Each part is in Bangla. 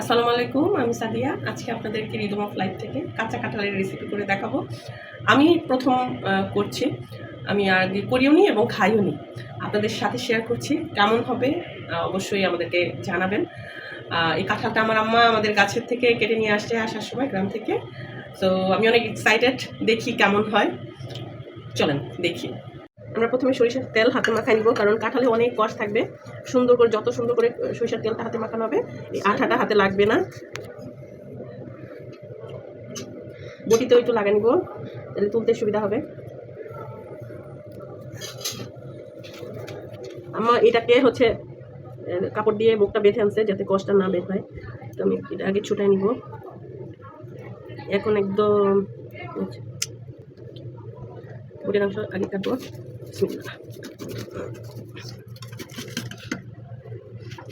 আসসালামু আলাইকুম, আমি সাদিয়া। আজকে আপনাদেরকে রিদম অফ লাইফ থেকে কাঁচা কাঁঠালের রেসিপি করে দেখাবো। আমি প্রথম করছি। আমি আগে করিও নি এবং খাইও নি। আপনাদের সাথে শেয়ার করছি কেমন হবে অবশ্যই আমাদেরকে জানাবেন। এই কাঁঠালটা আমার আম্মা আমাদের গাছের থেকে কেটে নিয়ে আসছে আসার সময় গ্রাম থেকে। তো আমি অনেক এক্সাইটেড দেখি কেমন হয়। চলেন, দেখি। আমরা প্রথমে সরিষার তেল হাতে মাখাই নিব, কারণ কাঁঠালে অনেক কষ থাকবে। সুন্দর করে, যত সুন্দর করে সরিষার তেলটা হাতে মাখানো হবে, এই আঠাটা হাতে লাগবে না। বটিতেও একটু লাগা নিব, তাহলে তুলতে সুবিধা হবে। আমার এটাকে হচ্ছে কাপড় দিয়ে মুখটা বেঁধে আনছে, যাতে কষ্টটা না বের হয়। তো আমি এটা আগে ছুটাই নিব। এখন একদম বটির অংশ আগে কাটবো।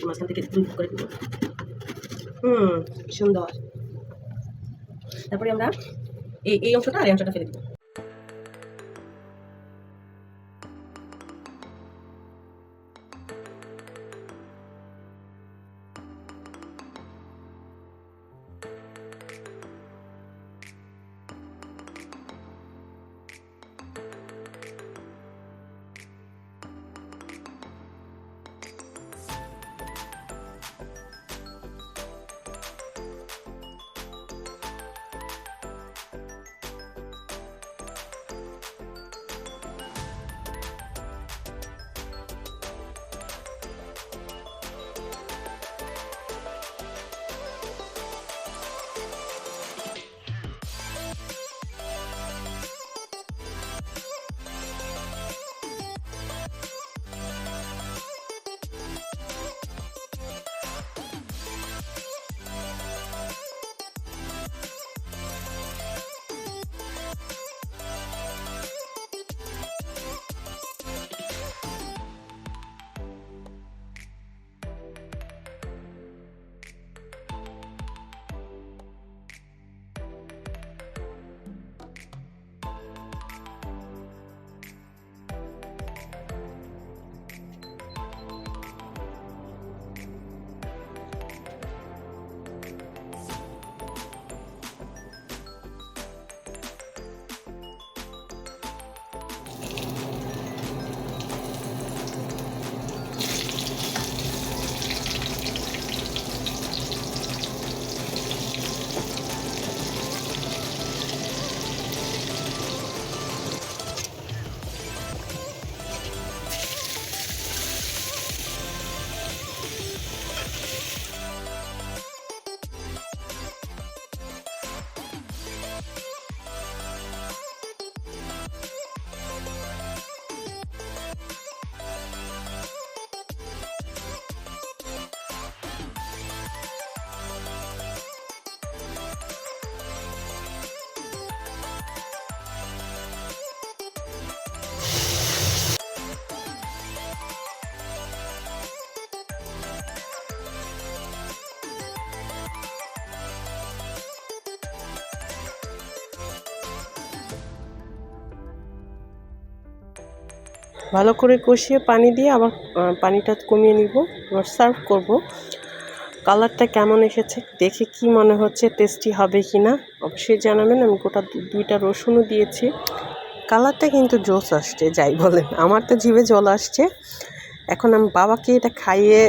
মাঝখান থেকে ভাগ করে দিব হুম, সুন্দর। তারপরে আমরা এই এই অংশটা আর এই অংশটা ফেলে দিব। ভালো করে কষিয়ে পানি দিয়ে আবার পানিটা কমিয়ে নিব। আবার সার্ভ করব। কালারটা কেমন এসেছে দেখে কি মনে হচ্ছে টেস্টি হবে কি না অবশ্যই জানাবেন। আমি গোটা দুইটা রসুনও দিয়েছি। কালারটা কিন্তু জোস আসছে যাই বলেন। আমার তো জিভে জল আসছে। এখন আমি বাবাকে এটা খাইয়ে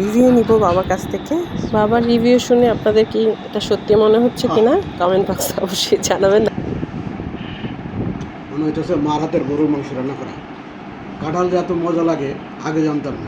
রিভিউ নিব বাবার কাছ থেকে। বাবার রিভিউ শুনে আপনাদের কি এটা সত্যি মনে হচ্ছে কিনা? কমেন্ট বক্সে অবশ্যই জানাবেন। মনে হইতেছে মার হাতের গরুর মাংস রান্না করা। কাঁঠাল যে এত মজা লাগে আগে জানতাম না।